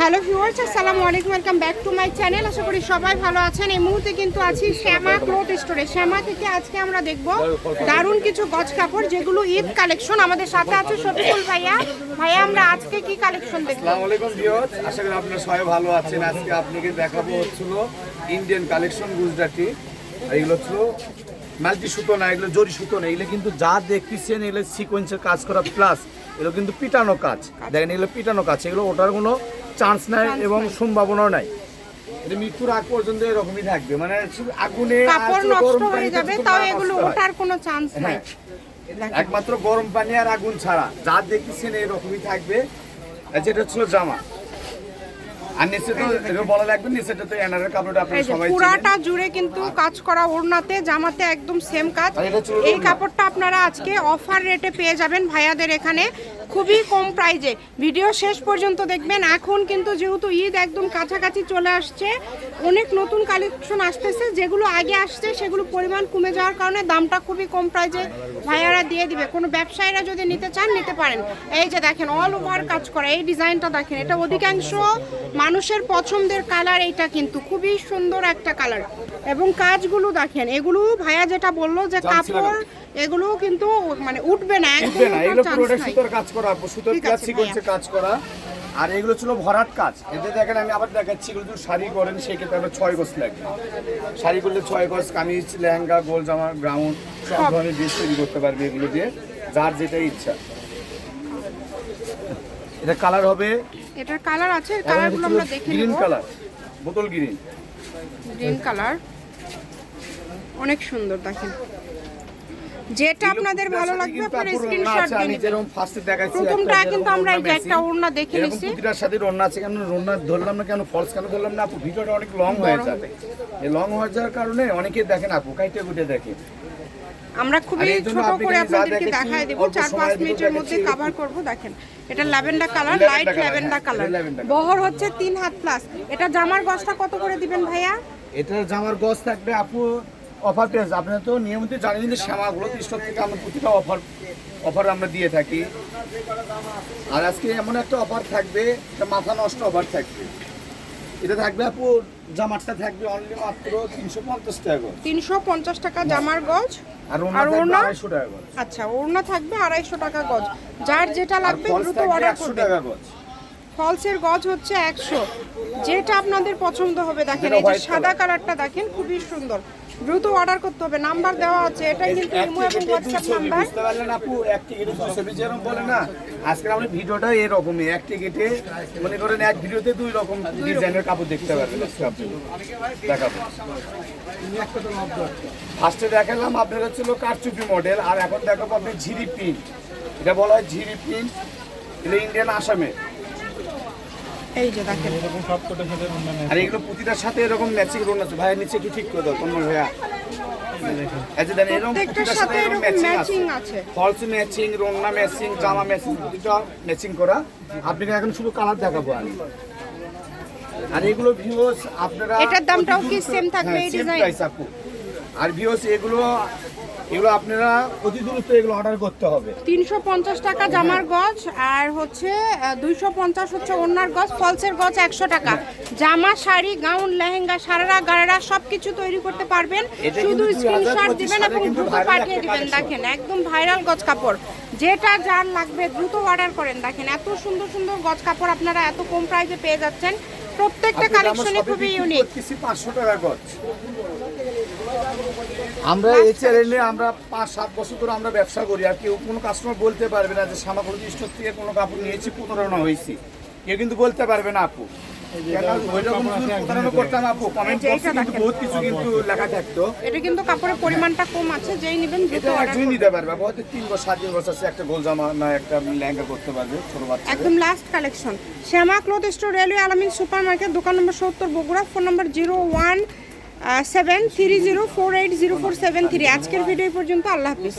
Hello viewers, আসসালামু আলাইকুম, welcome back to my channel. আশা করি সবাই ভালো আছেন। এই মুহূর্তে কিন্তু আছি শ্যামা ক্লোথ স্টোরে। শ্যামা থেকে আজকে আমরা দেখব দারুণ কিছু গজ কাপড়, যেগুলো ঈদ কালেকশন আমাদের সাথে আছে। শফিকুল ভাইয়া ভাইয়া, আমরা আজকে কি কালেকশন দেখব? আসসালামু আলাইকুম ভিউয়ার্স, আশা করি আপনারা সবাই ভালো আছেন। আজকে আপনাকে দেখাবো হচ্ছিল ইন্ডিয়ান কালেকশন গুজরাটি এগুলো হচ্ছিল মাল্টি সুতো না, এগুলো জরি সুতো না, এগুলো কিন্তু যা দেখতেছেন, এগুলো সিকোয়েন্সের কাজ করা প্লাস এগুলো কিন্তু পিটানো কাজ। দেখেন, এগুলো পিটানো কাজ, এগুলো ওটার কোনো চান্স নাই এবং সম্ভাবনাও নাই। এটা মৃত্যুর আগ পর্যন্ত এরকমই থাকবে। মানে আগুনে কাপড় নষ্ট গরম হয়ে যাবে তাও এগুলো ওঠার কোনো চান্স নাই। হ্যাঁ। একমাত্র গরম পানি আর আগুন ছাড়া। যা দেখেছেন এরকমই থাকবে। যেটা ছিল জামা আর নিচে তো বলা লাগবে নিচেটা তো এনারের কাপড়টা আপনারা সবাই পুরাটা জুড়ে কিন্তু কাজ করা ওড়নাতে জামাতে একদম সেম কাজ। এই কাপড়টা আপনারা আজকে অফার রেটে পেয়ে যাবেন ভাইয়াদের এখানে। খুবই কম প্রাইজে ভিডিও শেষ পর্যন্ত দেখবেন। এখন কিন্তু যেহেতু ঈদ একদম কাছাকাছি চলে আসছে অনেক নতুন কালেকশন আসতেছে যেগুলো আগে আসছে সেগুলো পরিমাণ কমে যাওয়ার কারণে দামটা খুবই কম প্রাইজে ভাইয়ারা দিয়ে দিবে। কোনো ব্যবসায়ীরা যদি নিতে চান নিতে পারেন। এই যে দেখেন অল ওভার কাজ করা। এই ডিজাইনটা দেখেন এটা অধিকাংশ মানুষের পছন্দের কালার এইটা কিন্তু খুবই সুন্দর একটা কালার এবং কাজগুলো দেখেন এগুলো ভাইয়া যেটা বলল যে কাপড় এগুলো কিন্তু মানে উঠবে না একদম এগুলো পুরোটা সুতোর কাজ করা সুতোর কাজ করা। আর এগুলো ছিল ভরাট কাজ। এতে দেখেন আমি আবার দেখাচ্ছি এগুলো যদি শাড়ি করেন সেক্ষেত্রে আপনার ছয় গজ লাগবে। শাড়ি করলে ছয় গজ কামিজ লেহেঙ্গা গোল জামা গ্রাউন্ড সব। ধরনের ড্রেস তৈরি করতে পারবে এগুলো দিয়ে যার যেটা ইচ্ছা। এটা কালার হবে এটার কালার আছে কালারগুলো আমরা দেখে গ্রিন কালার বোতল গ্রিন গ্রিন কালার অনেক সুন্দর দেখেন। যেটা আপনাদের ভালো লাগবে আপনারা স্ক্রিনশট আমি যেরকম ফার্স্টে দেখাচ্ছি প্রথমটা কিন্তু আমরা এই যে একটা ওড়না দেখে নিছি। প্রতিটার সাথে রন্না আছে কেন রন্না ধরলাম না কেন ফলস কেন ধরলাম না আপু? ভিডিওটা অনেক লং হয়ে যাবে। এই লং হয়ে যাওয়ার কারণে অনেকে দেখেন আপু কাইটে কুটে দেখে। আমরা খুবই ছোট করে আপনাদেরকে দেখায় দেব চার পাঁচ মিনিটের মধ্যে কভার করব দেখেন। এটা ল্যাভেন্ডার কালার লাইট ল্যাভেন্ডার হ্যাঁ, কালার lavender বহর হচ্ছে তিন হাত প্লাস এটা জামার গজটা কত করে দিবেন ভাইয়া? এটার জামার গজ থাকবে আপু অফার পেজ আপনারা তো নিয়মিত জানেন যে শ্যামাগুলো স্টক থেকে আমরা প্রতিটা অফার অফার আমরা দিয়ে থাকি। আর আজকে এমন একটা অফার থাকবে মাথা নষ্ট অফার থাকবে। এটা থাকবে আপু জামারটা থাকবে অনলি মাত্র তিনশো পঞ্চাশ টাকা গজ। তিনশো পঞ্চাশ টাকা জামার গজ আর ওড়না আর থাকবে ওড়না? আড়াইশো টাকা গজ। আচ্ছা ওড়না থাকবে আড়াইশো টাকা গজ। যার যেটা লাগবে দ্রুত অর্ডার একশো করবেন টাকা গজ। ফলসের গজ হচ্ছে একশো। যেটা আপনাদের পছন্দ হবে দেখেন এই যে সাদা কালারটা দেখেন খুবই সুন্দর। দ্রুত অর্ডার করতে হবে। নাম্বার দেওয়া আছে এটাই কিন্তু ইমো এবং হোয়াটসঅ্যাপ নাম্বার বুঝতে পারলেন আপু? এক টিকিটে দুই ছবি যেরকম বলে না? আজকে আমরা ভিডিওটা এরকমই। এক টিকিটে মনে করেন এক ভিডিওতে দুই রকম ডিজাইনের কাপড় দেখতে পারবেন আজকে আপনি। দেখাবো। ফার্স্টে দেখালাম আপনার হচ্ছিল কারচুপি মডেল আর এখন দেখাবো আপনি ঝিরি প্রিন্ট এটা বলা হয় ঝিরি প্রিন্ট এটা ইন্ডিয়ান আসামে এই যে দেখেন। আর এগুলো প্রতিটার সাথে এরকম ম্যাচিং রোন আছে। ভাইয়া নিচে কি ঠিক করে দাও তোমার ভাইয়া? এই যে দেখেন এরকম প্রত্যেকটার সাথে সাথে এরকম এরকম ম্যাচিং ম্যাচিং আছে। আছে। ম্যাচিং রোনা ম্যাচিং জামা ম্যাচিং প্রতিটা ম্যাচিং করা। আপনাকে এখন শুধু কালার দেখাবো আমি। আর এগুলো ভিউস আপনারা এটার দামটাও কি অতি থাকবে হ্যাঁ, এই আর ভিউস এগুলো এগুলো আপনারা অতি দ্রুত এগুলো অর্ডার করতে হবে। তিনশো পঞ্চাশ টাকা জামার গজ আর হচ্ছে দুইশো পঞ্চাশ হচ্ছে ওনার গজ ফলসের গজ একশো টাকা। জামা শাড়ি গাউন লেহেঙ্গা সারারা গাড়ারা সব কিছু তৈরি করতে পারবেন। শুধু স্ক্রিনশট দিবেন এবং দ্রুত পাঠিয়ে দিবেন। দেখেন একদম ভাইরাল গজ কাপড়। যেটা যার লাগবে দ্রুত অর্ডার করেন। দেখেন এত সুন্দর সুন্দর গজ কাপড় আপনারা এত কম প্রাইসে পেয়ে যাচ্ছেন। প্রত্যেকটা কালেকশনই খুবই ইউনিক করতেছি 500 টাকা গজ। আমরা এই চ্যানেলে আমরা পাঁচ সাত বছর ধরে আমরা ব্যবসা করি আর কেউ কোনো কাস্টমার বলতে পারবে না যে সামাকড়ি স্টোর থেকে কোনো কাপড় নিয়েছি প্রতারণা হয়েছি। কেউ কিন্তু বলতে পারবে না আপু। এটা কিন্তু কিন্তু কাপড়ের পরিমাণটা কম আছে যেই নেবেন নিতে পারবে। হয়তো তিন বছর সাত দিন বছর আছে একটা গোল জামা না একটা লেহেঙ্গা করতে পারবে ছোট বাচ্চা। একদম last collection Shyama cloth store railway Alamin super market দোকান নম্বর সত্তর Bogura. Phone number zero one seven three zero four eight zero four seven three আজকের ভিডিও পর্যন্ত আল্লাহ হাফিজ।